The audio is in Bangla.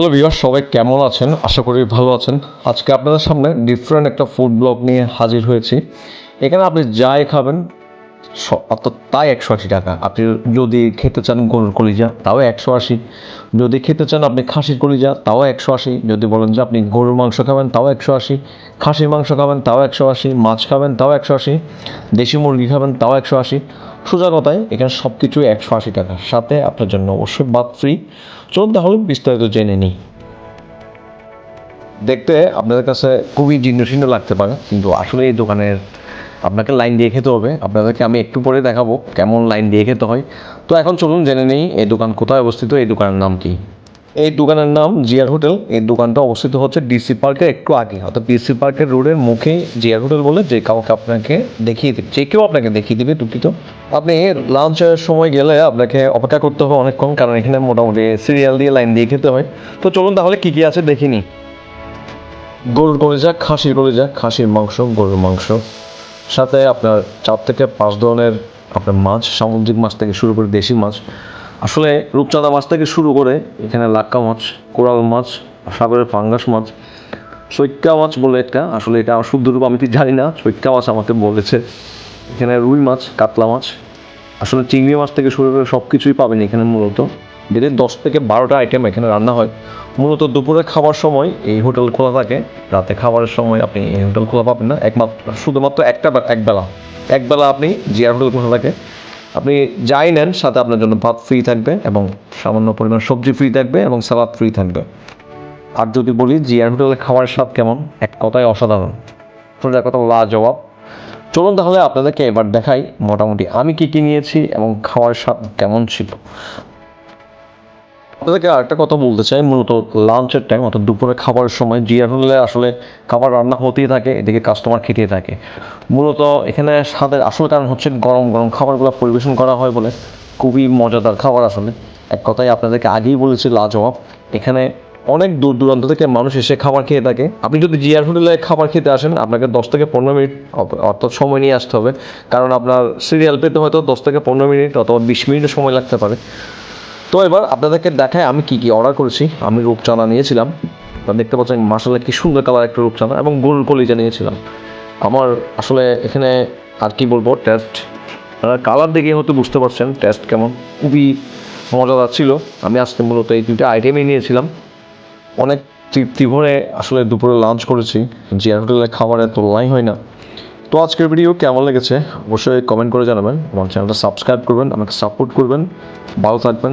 হ্যালো ভিউয়ার সবাই কেমন আছেন? আশা করি ভালো আছেন। আজকে আপনাদের সামনে ডিফারেন্ট একটা ফুড ব্লগ নিয়ে হাজির হয়েছি। এখানে আপনি যাই খাবেন তাই একশো আশি টাকা। আপনি যদি খেতে চান গরুর কলিজা, তাও একশো আশি। যদি খেতে চান আপনি খাসির কলিজা, তাও একশো আশি। যদি বলেন যে আপনি গরুর মাংস খাবেন, তাও একশো আশি। খাসির মাংস খাবেন, তাও একশো আশি। মাছ খাবেন, তাও একশো আশি। দেশি মুরগি খাবেন, তাও একশো আশি। সোজা কথায়, এখানে সব কিছুই একশো আশি টাকা। সাথে আপনার জন্য অবশ্যই বাদ ফ্রি চলুন তাহলে বিস্তারিত জেনে নিই। দেখতে আপনাদের কাছে খুবই জীর্ণ শীর্ণ লাগতে পারে, কিন্তু আসলে এই দোকানের আপনাকে লাইন দিয়ে খেতে হবে। আপনাদেরকে আমি একটু পরে দেখাবো কেমন লাইন দিয়ে খেতে হয়। তো এখন চলুন জেনে নিই এই দোকান কোথায় অবস্থিত, এই দোকানের নাম কি? এই দোকানের নাম জিয়ার হোটেল। এই দোকানটা অবস্থিত হচ্ছে ডিসি পার্কের একটু আগে। অর্থাৎ ডিসি পার্কের রোডের মুখে জিয়ার হোটেল বলে যে কাউকে আপনাকে দেখিয়ে দেবে, যে কেউ আপনাকে দেখিয়ে দেবে, দুঃখিত। আপনি লাঞ্চের সময় গেলে আপনাকে অপেক্ষা করতে হবে অনেকক্ষণ, কারণ এখানে মোটামুটি সিরিয়াল দিয়ে লাইন দিয়ে খেতে হয়। তো চলুন তাহলে কী কী আছে দেখিনি গরুর কলিজা খাসির কলিজা খাসির মাংস, গরুর মাংস। সাথে আপনার চার থেকে পাঁচ ধরনের আপনার মাছ, সামুদ্রিক মাছ থেকে শুরু করে দেশি মাছ। আসলে রূপচাঁদা মাছ থেকে শুরু করে এখানে লাক্কা মাছ, কোরাল মাছ, সাগরের ফাঙ্গাস মাছ সৈক্কা মাছ বলে একটা। আসলে এটা আমার রূপ, আমি ঠিক জানি না। সৈক্কা মাছ আমাকে বলেছে। এখানে রুই মাছ, কাতলা মাছ। আসলে চিংড়ি মাছ থেকে শুরু করে সব কিছুই পাবেন এখানে মূলত। যেটা দশ থেকে বারোটা আইটেম এখানে রান্না হয়। মূলত দুপুরে খাওয়ার সময় এই হোটেল খোলা থাকে। রাতে খাবারের সময় আপনি এই হোটেল খোলা পাবেন না। একমাত্র, শুধুমাত্র একটা একবেলা। একবেলা আপনি জিয়ার হোটেল খোলা থাকে। আপনি যাই নেন, সাথে আপনার জন্য ভাত ফ্রি থাকবে এবং সামান্য পরিমাণ সবজি ফ্রি থাকবে এবং সালাদ ফ্রি থাকবে। আর যদি বলি জিয়ার হোটেলের খাবারের স্বাদ কেমন, এক কথায় অসাধারণ। সোজা কথা, লাজবাব। চলুন তাহলে আপনাদেরকে এবার দেখাই মোটামুটি আমি কী কী নিয়েছি এবং খাওয়ার স্বাদ কেমন ছিল। আপনাদেরকে আরেকটা কথা বলতে চাই, মূলত লাঞ্চের টাইম অর্থাৎ দুপুরে খাবারের সময়। জিয়ার হলে আসলে খাবার রান্না হতেই থাকে, এদিকে কাস্টমার খেতেই থাকে। মূলত এখানে স্বাদের আসল কারণ হচ্ছে গরম গরম খাবারগুলো পরিবেশন করা হয় বলে খুবই মজাদার খাবার আসলে। এক কথায় আপনাদেরকে আগেই বলেছি লাজবাব, এখানে অনেক দূর দূরান্ত থেকে মানুষ এসে খাবার খেয়ে থাকে। আপনি যদি জিয়ার হোটেলে খাবার খেতে আসেন, আপনাকে দশ থেকে পনেরো মিনিট অর্থাৎ সময় নিয়ে আসতে হবে। কারণ আপনার সিরিয়াল পেতে হয়তো দশ থেকে পনেরো মিনিট অথবা বিশ মিনিটের সময় লাগতে পারে। তো এবার আপনাদেরকে দেখায় আমি কি কি অর্ডার করেছি। আমি রূপচাঁদা নিয়েছিলাম। আপনারা দেখতে পাচ্ছেন মাসালে কি সুন্দর কালার একটা রূপচাঁদা এবং গরুর কলিজা নিয়েছিলাম। আমার আসলে এখানে আর কি বলব টেস্ট কালার দেখে হয়তো বুঝতে পারছেন টেস্ট কেমন। খুবই মজাদার ছিল। আমি আজকে মূলত এই দুইটা আইটেমই নিয়েছিলাম। অনেক তৃপ্তি ভরে আসলে দুপুরে লাঞ্চ করেছি। জিয়ার হোটেলের খাবারের তুলনাই হয় না। তো আজকের ভিডিও কেমন লেগেছে? অবশ্যই কমেন্ট করে জানাবেন। আমার চ্যানেলটা সাবস্ক্রাইব করবেন, আমাকে সাপোর্ট করবেন। ভালো থাকবেন।